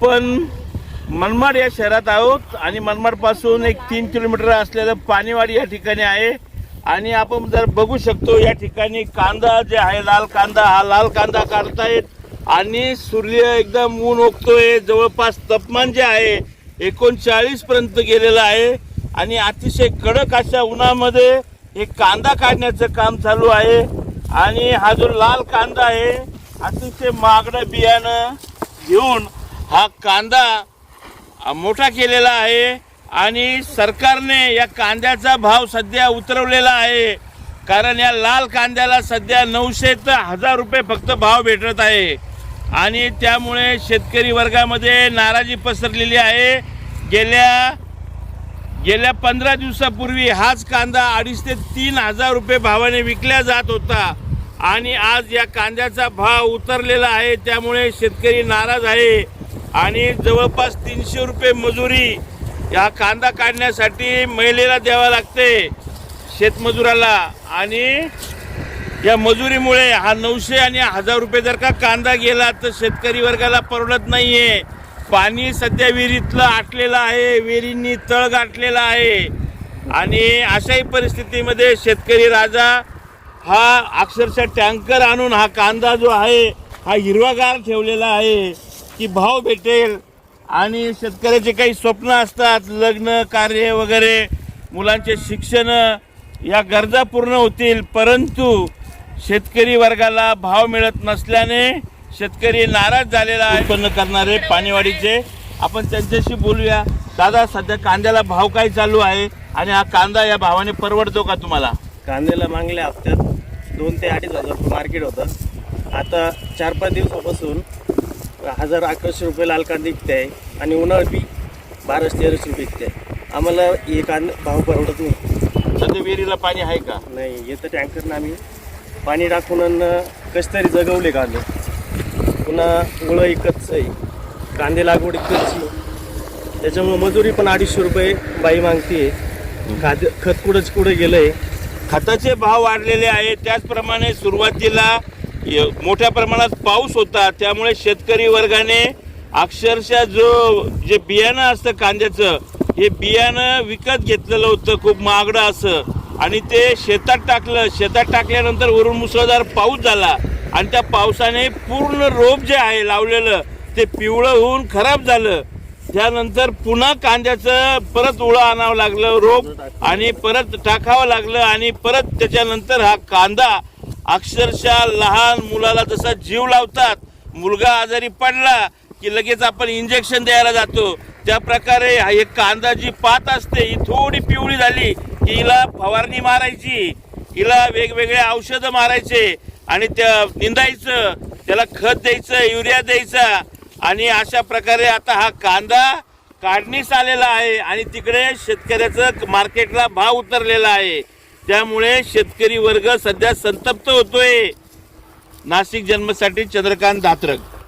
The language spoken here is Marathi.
आपण मनमाड या शहरात आहोत आणि मनमाडपासून एक तीन किलोमीटर असलेलं पाणीवाडी या ठिकाणी आहे. आणि आपण जर बघू शकतो या ठिकाणी कांदा जे आहे लाल कांदा हा लाल कांदा काढतायत आणि सूर्य एकदम ऊन ओकतोय. जवळपास तापमान जे आहे एकोणचाळीस पर्यंत गेलेलं आहे. आणि अतिशय कडक अशा उन्हामध्ये हे कांदा काढण्याचं काम चालू आहे. आणि हा जो लाल कांदा आहे अतिशय महागडं बियाणं घेऊन हा कांदा मोठा केलेला आहे आणि सरकारने या कांद्याचा भाव सध्या उतरवलेला आहे. कारण या लाल कांद्याला सध्या नऊशे ते हजार रुपये फक्त भाव भेटत आहे. आणि त्यामुळे शेतकरी वर्गामध्ये नाराजी पसरलेली आहे. गेल्या गेल्या पंधरा दिवसापूर्वी हाच कांदा अडीच ते तीन हजार रुपये भावाने विकला जात होता. आणि आज या कांद्याचा भाव उतरलेला आहे. त्यामुळे शेतकरी नाराज आहे. आणि जवळपास तीनशे रुपये मजुरी या कांदा काढण्यासाठी महिलेला द्यावा लागते शेतमजुराला. आणि या मजुरीमुळे हा नऊशे आणि हजार रुपये जर का कांदा गेला तर शेतकरी वर्गाला परवडत नाही आहे पाणी सध्या विहिरीतलं आटलेलं आहे विहिरींनी तळ गाठलेला आहे. आणि अशाही परिस्थितीमध्ये शेतकरी राजा हा अक्षरशः टँकर आणून हा कांदा जो आहे हा हिरवागार ठेवलेला आहे. की भाव भेटेल आणि शेतकऱ्याचे काही स्वप्न असतात लग्न कार्य वगैरे मुलांचे शिक्षण या गरजा पूर्ण होतील. परंतु शेतकरी वर्गाला भाव मिळत नसल्याने शेतकरी नाराज झालेला आहे. उत्पन्न करणारे पाणीवाडीचे आपण त्यांच्याशी बोलूया. दादा सध्या कांद्याला भाव काय चालू आहे आणि हा कांदा या भावाने परवडतो का तुम्हाला? कांद्याला मागल्या हप्त्यात दोन ते अडीच हजार मार्केट होतं. आता चार पाच दिवसापासून हजार अकराशे रुपये लाल कांदे विकते आहे आणि उन्हाळ्यात बी बाराशे तेराशे रुपये विकते आहे. आम्हाला हे कांदे भाव परवडत नाही. सध्या विहिरीला पाणी आहे का? नाही येतं टँकरनं आम्ही पाणी टाकून कशी तरी जगवले कांदे. पुन्हा मुळं एकच आहे. कांदे लागवड एकच त्याच्यामुळं मजुरी पण अडीचशे रुपये बाई मागते खाद्य खत कुठंच कुठं गेलं आहे खताचे भाव वाढलेले आहेत. त्याचप्रमाणे सुरुवातीला मोठ्या प्रमाणात पाऊस होता त्यामुळे शेतकरी वर्गाने अक्षरशः जो जे बियाणं असतं कांद्याचं हे बियाणं विकत घेतलेलं होतं खूप महागडं असं. आणि ते शेतात टाकलं शेतात टाकल्यानंतर वरून मुसळधार पाऊस झाला. आणि त्या पावसाने पूर्ण रोप जे आहे लावलेलं ते पिवळं होऊन खराब झालं. त्यानंतर पुन्हा कांद्याचं परत उळं आणावं लागलं रोप आणि परत टाकावं लागलं आणि परत त्याच्यानंतर हा कांदा अक्षरशः लहान मुलाला जसा जीव लावतात मुलगा आजारी पडला की लगेच आपण इंजेक्शन द्यायला जातो. त्या प्रकारे एक कांदा जी पात असते ही थोडी पिवळी झाली की हिला फवारणी मारायची. हिला वेगवेगळे औषधं मारायचे आणि त्या निंदायचं त्याला खत द्यायचं युरिया द्यायचा. आणि अशा प्रकारे आता हा कांदा काढणीस आलेला आहे आणि तिकडे शेतकऱ्याचं मार्केटला भाव उतरलेला आहे. त्यामुळे शेतकरी वर्ग सध्या संतप्त होतोय. नाशिक जन्मसाठी चंद्रकांत दात्रक.